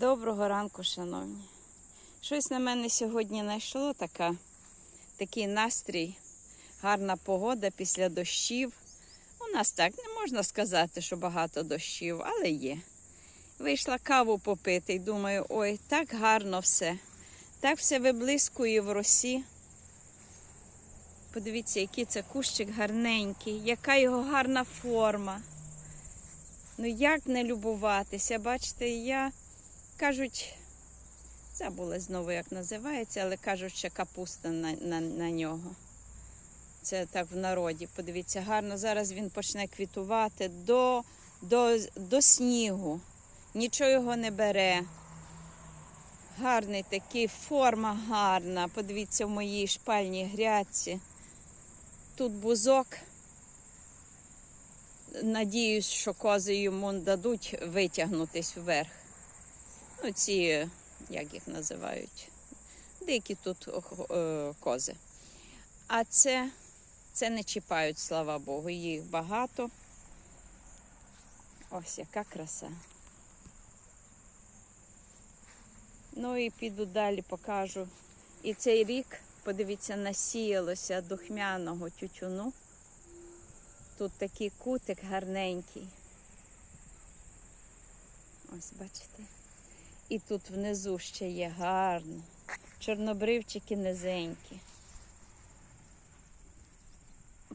Доброго ранку, шановні. Щось на мене сьогодні знайшло така, такий настрій, гарна погода після дощів. У нас так не можна сказати, що багато дощів, але є. Вийшла каву попити і думаю, ой, так гарно все. Так все виблискує в росі. Подивіться, який це кущик гарненький, яка його гарна форма. Ну як не любуватися? Бачите, я кажуть, забула знову, як називається, але кажуть, що капуста на, на, на нього. Це так в народі. Подивіться, гарно. Зараз він почне квітувати до, до, до снігу. Нічого його не бере. Гарний такий, форма гарна. Подивіться в моїй шпальній грядці. Тут бузок. Надіюсь, що кози йому дадуть витягнутись вверх. Ну, ці, як їх називають, дикі тут е, кози. А це, це не чіпають, слава Богу, їх багато. Ось яка краса. Ну і піду далі покажу. І цей рік, подивіться, насіялося духмяного тютюну. Тут такий кутик гарненький. Ось бачите. І тут внизу ще є гарно. Чорнобривчики низенькі.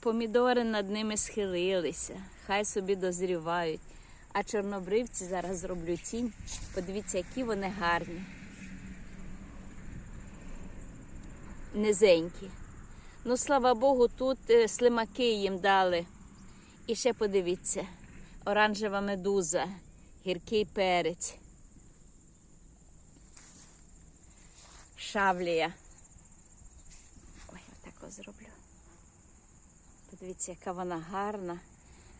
Помідори над ними схилилися, хай собі дозрівають. А чорнобривці зараз зроблю тінь. Подивіться, які вони гарні. Низенькі. Ну, слава Богу, тут е, слимаки їм дали. І ще подивіться, оранжева медуза, гіркий перець, шавлія. Ой, отако зроблю. Подивіться, яка вона гарна,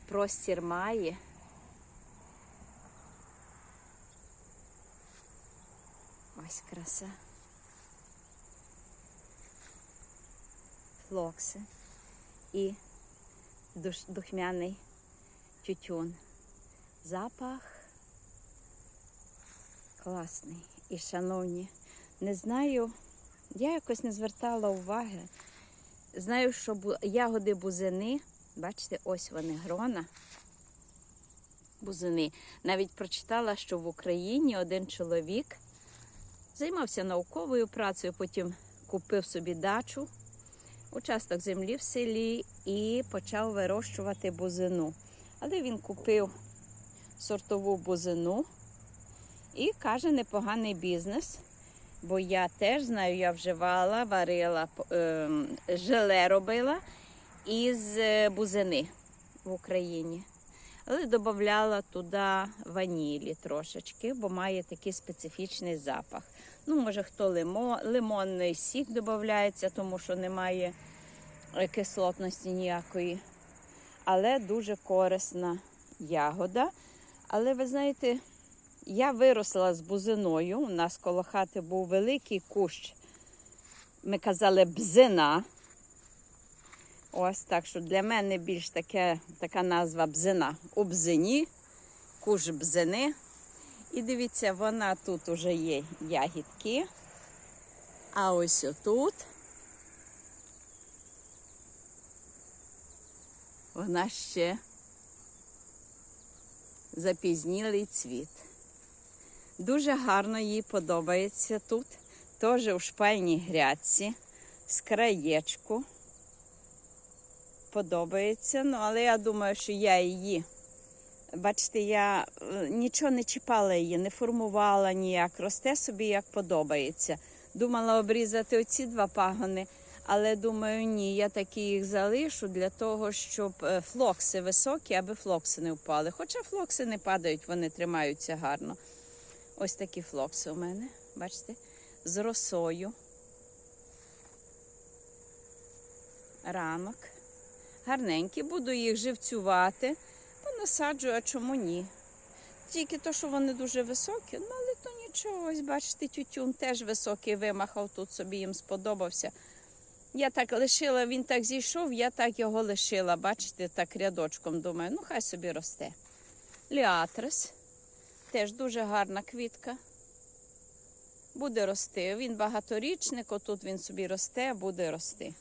простір має. Ось краса. Флокси і духмяний тютюн. Запах класний. І, шановні, не знаю, я якось не звертала уваги. Знаю, що ягоди бузини, бачите, ось вони грона. Бузини. Навіть прочитала, що в Україні один чоловік займався науковою працею, потім купив собі дачу участок землі в селі і почав вирощувати бузину. Але він купив сортову бузину і каже, непоганий бізнес. Бо я теж знаю, я вживала, варила, е, желе робила із е, бузини в Україні. Але додавала туди ванілі трошечки, бо має такий специфічний запах. Ну, може, хто лимо, лимонний сік додається, тому що немає е, кислотності ніякої. Але дуже корисна ягода. Але ви знаєте, я виросла з бузиною. У нас коло хати був великий кущ. Ми казали бзина. Ось так що для мене більш таке, така назва бзина. У бзині, куш бзини. І дивіться, вона тут уже є ягідки. А ось отут вона ще запізнілий цвіт. Дуже гарно їй подобається тут. Теж у шпальній грядці, з краєчку. Подобається, ну, але я думаю, що я її. Бачите, я е, нічого не чіпала її, не формувала ніяк, росте собі як подобається. Думала обрізати оці два пагони, але думаю, ні, я таки їх залишу для того, щоб е, флокси високі, аби флокси не впали. Хоча флокси не падають, вони тримаються гарно. Ось такі флокси у мене, бачите, з росою. Ранок. Гарненькі, буду їх живцювати. Понасаджую, а чому ні? Тільки то, що вони дуже високі, ну але то нічого. Ось бачите, тютюн теж високий вимахав, тут собі їм сподобався. Я так лишила, він так зійшов, я так його лишила, бачите, так рядочком думаю, ну хай собі росте. Ліатрис, теж дуже гарна квітка. Буде рости. Він багаторічник, отут він собі росте, буде рости.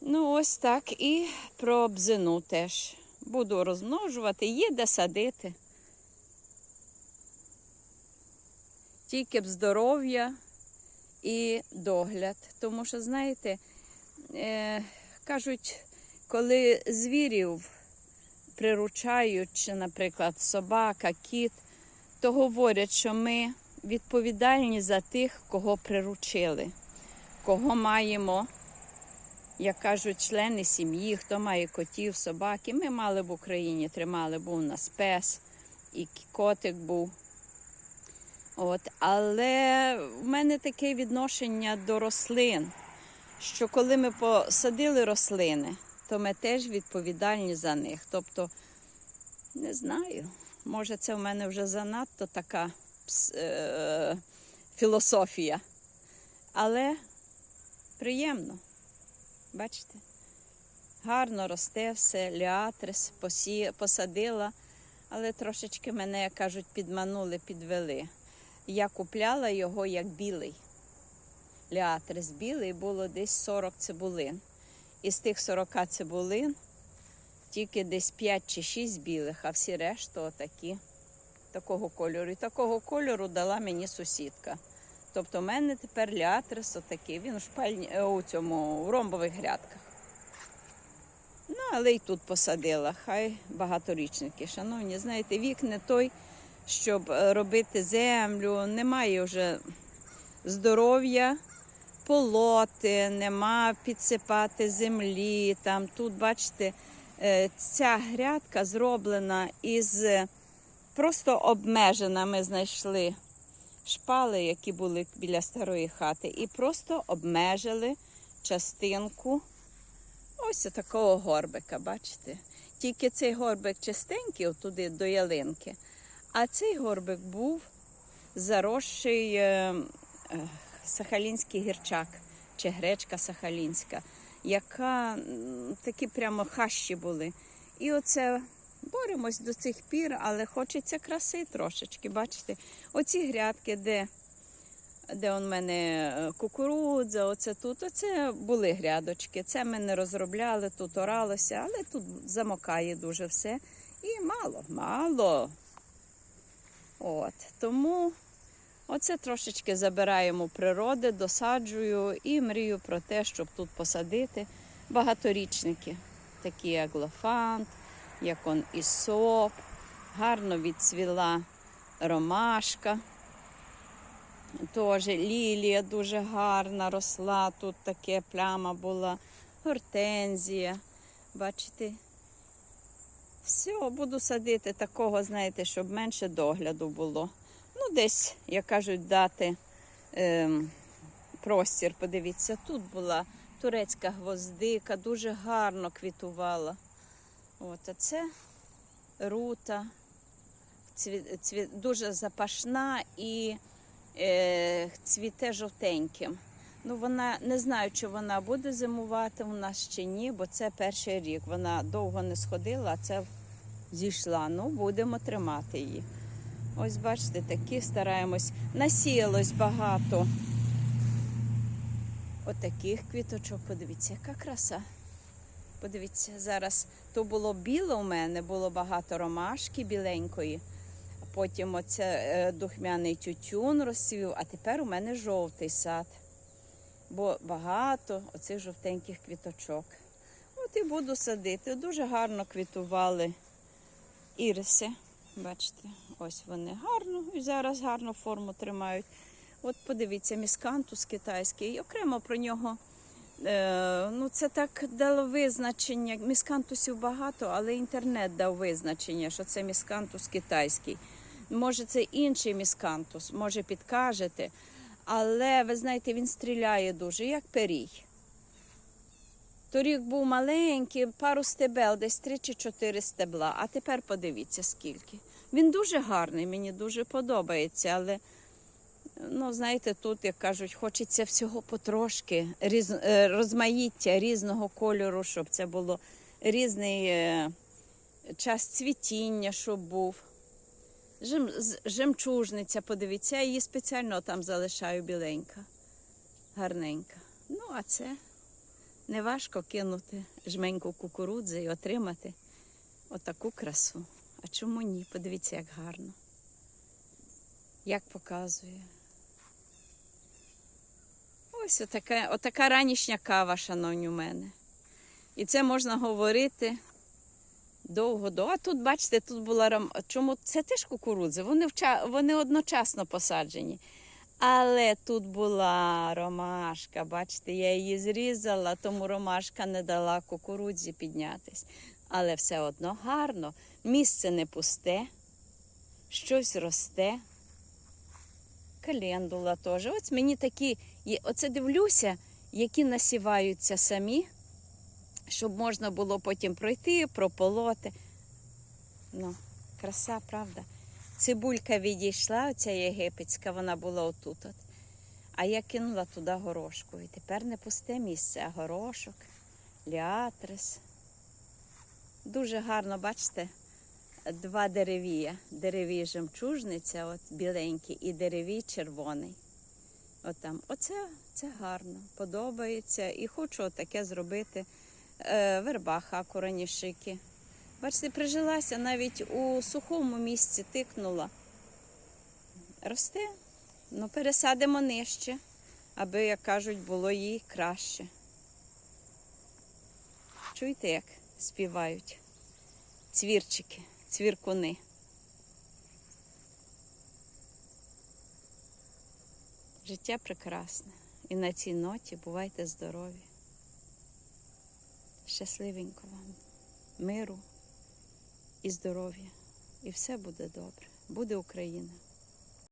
Ну, ось так. І про бзину теж. Буду розмножувати, є де садити. Тільки б здоров'я і догляд. Тому що, знаєте, е, кажуть, коли звірів приручають, наприклад, собака, кіт, то говорять, що ми відповідальні за тих, кого приручили, кого маємо, як кажуть, члени сім'ї, хто має котів, собаки. Ми мали в Україні, тримали, був у нас пес, і котик був. От, але в мене таке відношення до рослин, що коли ми посадили рослини, то ми теж відповідальні за них. Тобто, не знаю, може, це в мене вже занадто така е- філософія. Але приємно. Бачите? Гарно росте все, ліатрис посадила, але трошечки мене, як кажуть, підманули, підвели. Я купляла його як білий. Ліатрис білий було десь 40 цибулин. Із тих 40 цибулин тільки десь 5 чи 6 білих, а всі решту отакі такого кольору. І такого кольору дала мені сусідка. Тобто в мене тепер ліатрис отакий. Він у шпальні е, у цьому у ромбових грядках. Ну, але й тут посадила. Хай багаторічники. Шановні, знаєте, вік не той, щоб е, робити землю. Немає вже здоров'я полоти, нема підсипати землі. Там тут, бачите, е, ця грядка зроблена із просто обмежена. Ми знайшли шпали, які були біля старої хати, і просто обмежили частинку ось такого горбика, бачите? Тільки цей горбик чистенький, отуди до ялинки, а цей горбик був заросший е, е, сахалінський гірчак чи гречка сахалінська, яка такі прямо хащі були. І оце боремось до цих пір, але хочеться краси трошечки. Бачите, оці грядки, де, де у мене е, кукурудза, оце тут, оце були грядочки. Це ми не розробляли, тут оралося, але тут замокає дуже все. І мало, мало. От, тому оце трошечки забираємо природи, досаджую і мрію про те, щоб тут посадити багаторічники, такі як лофант, як он ісоп, гарно відцвіла ромашка. Теж лілія дуже гарна росла, тут таке пляма була, гортензія. Бачите? Все, буду садити такого, знаєте, щоб менше догляду було. Ну, десь, як кажуть, дати ем, простір. Подивіться, тут була турецька гвоздика, дуже гарно квітувала. От, а це рута, цві, цві, дуже запашна і е, цвіте жовтеньким. Ну, вона не знаю, чи вона буде зимувати у нас чи ні, бо це перший рік. Вона довго не сходила, а це зійшла. Ну, будемо тримати її. Ось, бачите, такі стараємось. Насіялось багато. Отаких квіточок. Подивіться, яка краса. Подивіться, зараз то було біле у мене, було багато ромашки біленької. Потім оце е, духмяний тютюн розцвів, а тепер у мене жовтий сад. Бо багато оцих жовтеньких квіточок. От і буду садити. Дуже гарно квітували іриси. Бачите, ось вони гарно і зараз гарно форму тримають. От подивіться, міскантус китайський. І окремо про нього. Е, ну, це так дало визначення. Міскантусів багато, але інтернет дав визначення, що це міскантус китайський. Може, це інший міскантус, може підкажете. Але ви знаєте, він стріляє дуже, як перій. Торік був маленький, пару стебел, десь три чи чотири стебла. А тепер подивіться скільки. Він дуже гарний, мені дуже подобається, але ну, знаєте, тут, як кажуть, хочеться всього потрошки, різ, е, розмаїття різного кольору, щоб це було різний е, час цвітіння, щоб був. Жем, жемчужниця, подивіться, я її спеціально там залишаю біленька, гарненька. Ну, а це неважко кинути жменьку кукурудзи і отримати отаку красу. А чому ні? Подивіться, як гарно. Як показує. Ось отака, отака ранішня кава, шановні у мене. І це можна говорити довго до. А тут, бачите, тут була ром... Чому це теж кукурудзи? Вони, вча... Вони одночасно посаджені. Але тут була ромашка, бачите, я її зрізала, тому ромашка не дала кукурудзі піднятись. Але все одно гарно. Місце не пусте, щось росте. Календула теж. Ось мені такі, оце дивлюся, які насіваються самі, щоб можна було потім пройти, прополоти. Ну, краса, правда. Цибулька відійшла, оця єгипетська, вона була отут. От. А я кинула туди горошку. І тепер не пусте місце, а горошок, ліатрис. Дуже гарно, бачите, два деревія. Деревій жемчужниця, от біленький, і деревій червоний. От там. Оце це гарно, подобається. І хочу таке зробити. Е, вербаха, коронішики. Бачите, прижилася навіть у сухому місці тикнула. Росте, ну пересадимо нижче, аби, як кажуть, було їй краще. Чуєте, як співають цвірчики, цвіркуни. Життя прекрасне. І на цій ноті бувайте здорові. Щасливенько вам, миру і здоров'я. І все буде добре. Буде Україна.